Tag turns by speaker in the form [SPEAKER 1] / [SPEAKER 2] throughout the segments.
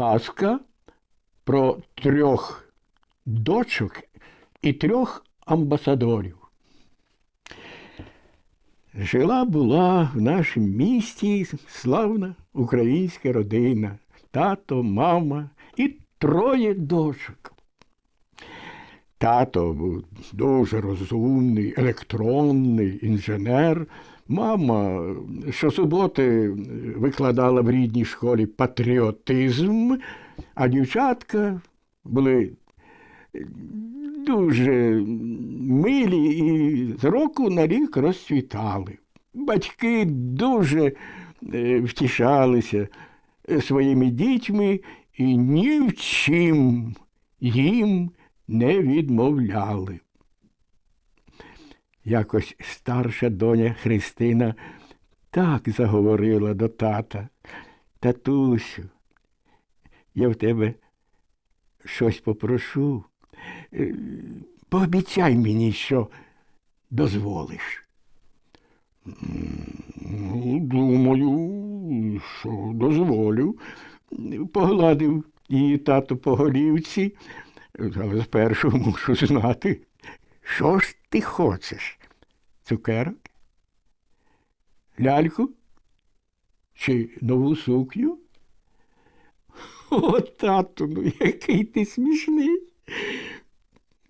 [SPEAKER 1] казка про трьох дочок і трьох амбасадорів. Жила була в нашому місті славна українська родина, тато, мама і троє дочок. Тато був дуже розумний, електронний інженер. Мама щосуботи викладала в рідній школі патріотизм, а дівчатка були дуже милі і з року на рік розцвітали. Батьки дуже е, втішалися е, своїми дітьми і ні в чим їм не відмовляли. Якось старша доня Христина так заговорила до тата. Татусю, я в тебе щось попрошу. Е, Пообіцяй мені, що дозволиш. Думаю, що дозволю. Погладив її тато по голівці, але спершу мушу знати, що ж ти хочеш? Цукерок? Ляльку? Чи нову сукню? О, тату, ну який ти смішний.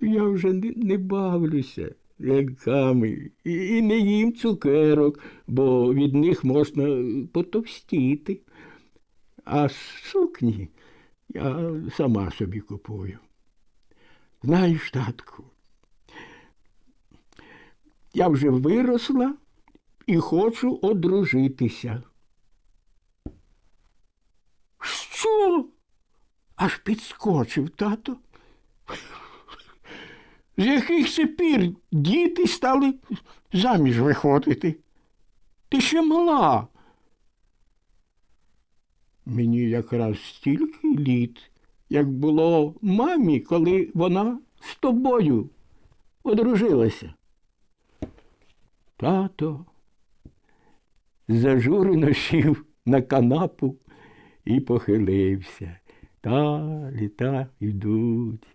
[SPEAKER 1] Я вже не, не бавлюся ляльками і, і не їм цукерок, бо від них можна потовстіти. А сукні я сама собі купую. Знаєш, татку, я вже виросла і хочу одружитися. Що? Аж підскочив тато. З яких це пір діти стали заміж виходити? Ти ще мала. Мені якраз стільки літ, як було мамі, коли вона з тобою одружилася. Тато зажурено сів на канапу і похилився. Та літа йдуть.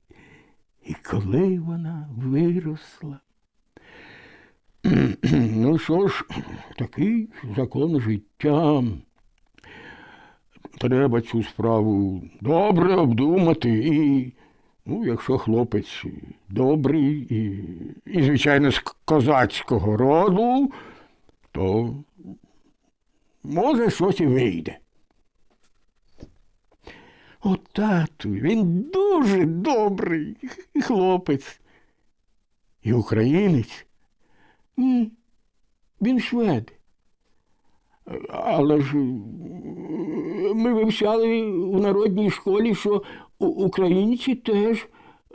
[SPEAKER 1] І коли вона виросла. Ну що ж, такий закон життя. Треба цю справу добре обдумати і, ну, якщо хлопець добрий і, і звичайно, з козацького роду, то може щось і вийде. О, тату, він дуже добрий хлопець. І українець. Ні, він швед. Але ж ми вивчали у народній школі, що українці теж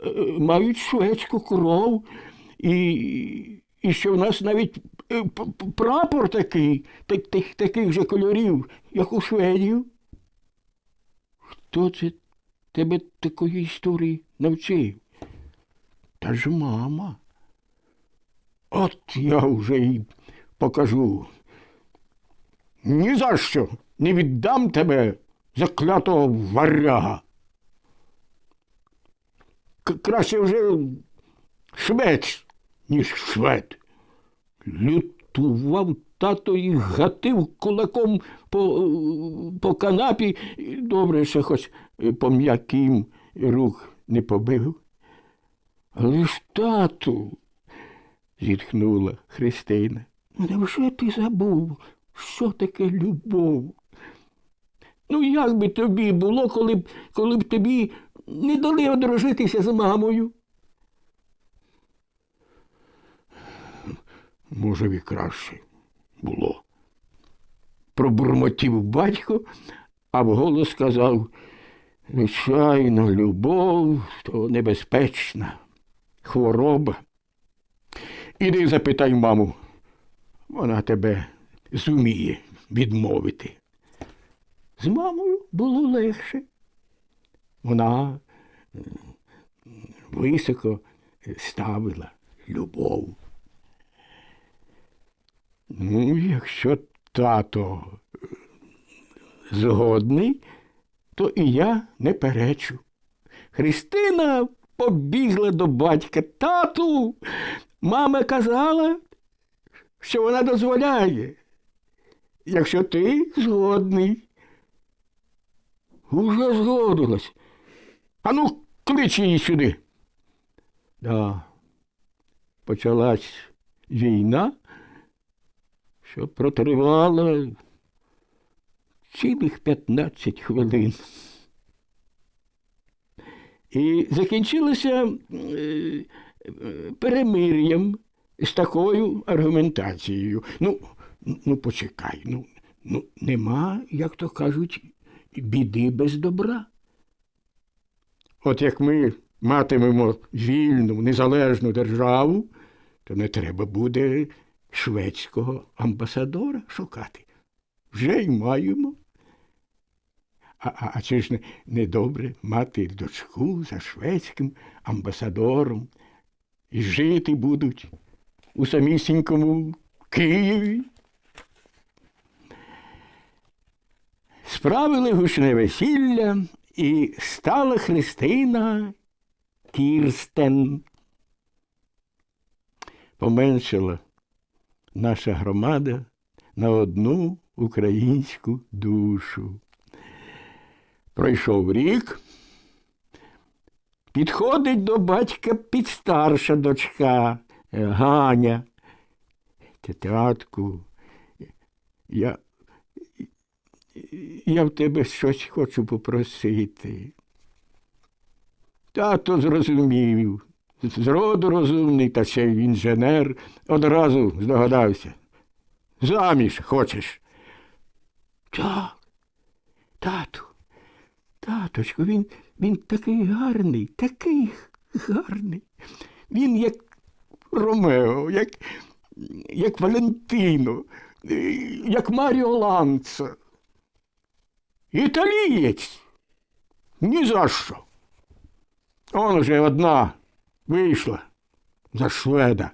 [SPEAKER 1] е, мають шведську кров, і, і що в нас навіть е, прапор такий, так, так, таких же кольорів, як у шведів. Хто це тебе такої історії навчив? Та ж мама. От я вже й покажу. Ні за що не віддам тебе, заклятого варяга. Краще вже швець, ніж швед. Лютував тато і гатив кулаком по, по канапі. Добре, що хоч по м'яким рук не побив. Але ж тату, зітхнула Христина. Невже ти забув, що таке любов? Ну, як би тобі було, коли б, коли б тобі не дали одружитися з мамою? Може, і краще було. Пробурмотів батько, а вголос сказав, звичайно, любов то небезпечна хвороба. Іди запитай маму, вона тебе зуміє відмовити. З мамою було легше. Вона високо ставила любов. Ну, якщо тато е, згодний, то і я не перечу. Христина побігла до батька. Тату, мама казала, що вона дозволяє, якщо ти згодний. Уже згодилась. Ану, клич її сюди. Да. Почалась війна, що протривала цілих 15 хвилин. І закінчилося е, перемир'ям з такою аргументацією. Ну, ну почекай, ну, ну нема, як то кажуть, біди без добра. От як ми матимемо вільну, незалежну державу, то не треба буде шведського амбасадора шукати. Вже й маємо. А, а, а чи ж не, не добре мати дочку за шведським амбасадором і жити будуть у самісінькому Києві? Справили гучне весілля, і стала Христина Кірстен. Поменшила наша громада на одну українську душу. Пройшов рік, підходить до батька підстарша дочка е, Ганя. Тетятку, я, я в тебе щось хочу попросити. Тато зрозумів, зроду розумний, та ще й інженер, одразу здогадався. Заміж хочеш. Так, тату, таточку, він, він такий гарний, такий гарний. Він як Ромео, як, як Валентино, як Маріо Ланца. Італієць. Ні за що. Он уже одна вийшла за шведа.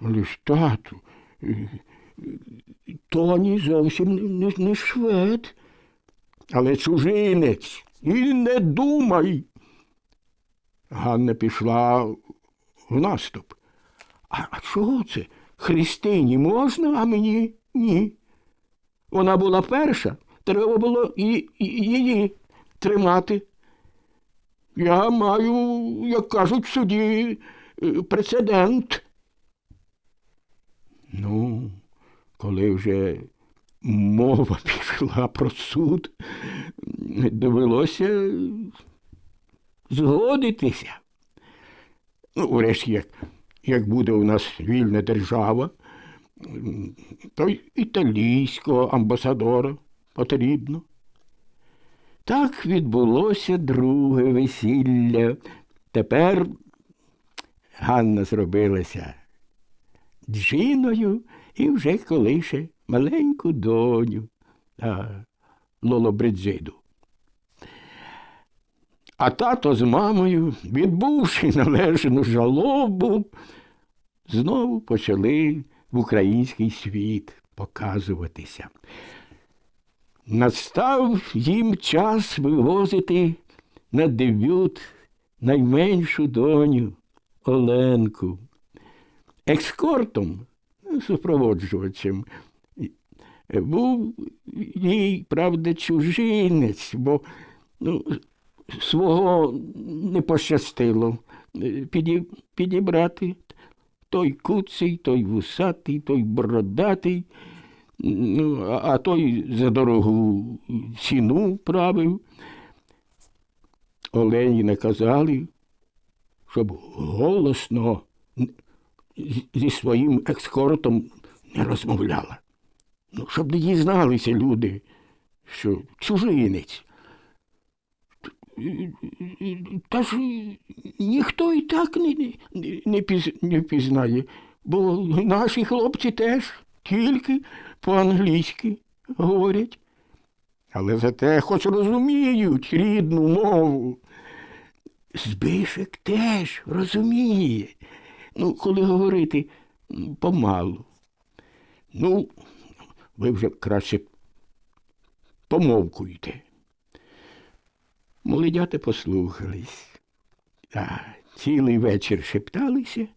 [SPEAKER 1] Але ж тату, Тоні зовсім не, не швед, але чужинець. І не думай. Ганна пішла в наступ. А, а чого це? Христині можна, а мені ні. Вона була перша, треба було і, і її тримати. Я маю, як кажуть в суді, е, прецедент. Ну, коли вже мова пішла про суд, довелося згодитися. Ну, врешті, як, як буде у нас вільна держава, то й італійського амбасадора потрібно. Так відбулося друге весілля. Тепер Ганна зробилася джиною і вже колише маленьку доню а, Лолобриджиду. А тато з мамою, відбувши належну жалобу, знову почали в український світ показуватися. Настав їм час вивозити на дебют найменшу доню Оленку. Екскортом, супроводжувачем, був їй, правда, чужинець, бо ну, свого не пощастило підібрати. Той куций, той вусатий, той бородатий, ну, а той за дорогу ціну правив. Олені наказали, щоб голосно зі своїм екскортом не розмовляла. Ну, щоб не дізналися люди, що чужинець. Та ж ніхто і так не, не, піз, не впізнає, бо наші хлопці теж тільки по-англійськи говорять. Але зате хоч розуміють рідну мову. Збишек теж розуміє. Ну, коли говорити помалу. Ну, ви вже краще помовкуйте. Молодята послухались. А, цілий вечір шепталися,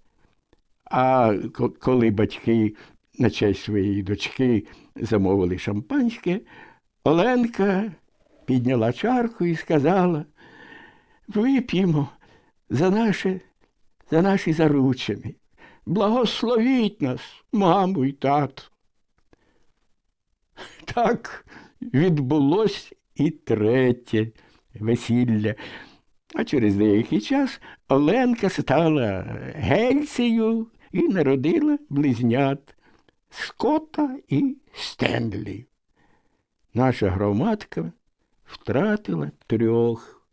[SPEAKER 1] а коли батьки на честь своєї дочки замовили шампанське, Оленка підняла чарку і сказала: вип'ємо за наше, за наші заручини. Благословіть нас, маму і тату. Так відбулось і третє весілля. А через деякий час Оленка стала гельцею і народила близнят Скота і Стенлі. Наша громадка втратила трьох.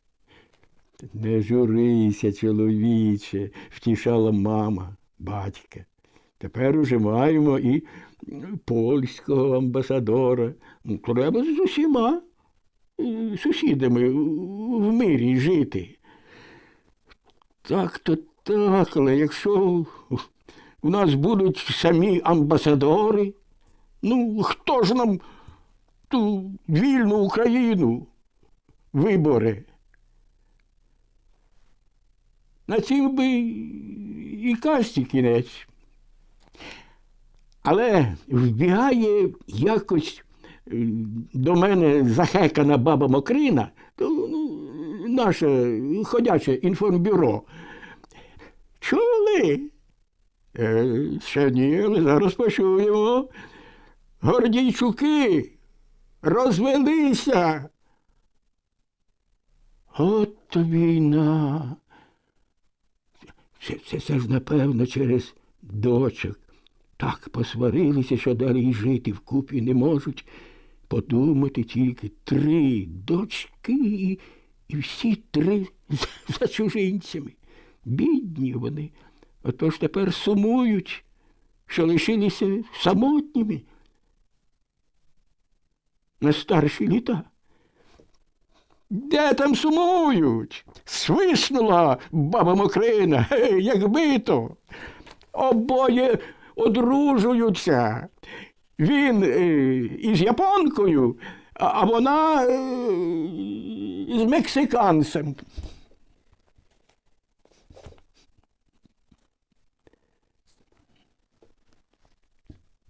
[SPEAKER 1] Не журися, чоловіче, втішала мама, батька. Тепер уже маємо і польського амбасадора. Треба з усіма сусідами в мирі жити. Так то так, але якщо у нас будуть самі амбасадори, ну хто ж нам ту вільну Україну виборе? На цім би і касті кінець. Але вбігає якось до мене захекана баба Мокрина, то, ну, наше ходяче інформбюро. Чули? Е, ще ні, але зараз почуємо. Гордійчуки розвелися. От то війна. Це, це, це ж, напевно, через дочок. Так посварилися, що далі й жити вкупі не можуть. Подумати тільки три дочки і, і всі три за- чужинцями. Бідні вони. Отож тепер сумують, що лишилися самотніми на старші літа. Де там сумують? Свиснула баба Мокрина, як бито. Обоє одружуються. Він е, із японкою, а вона е, з мексиканцем.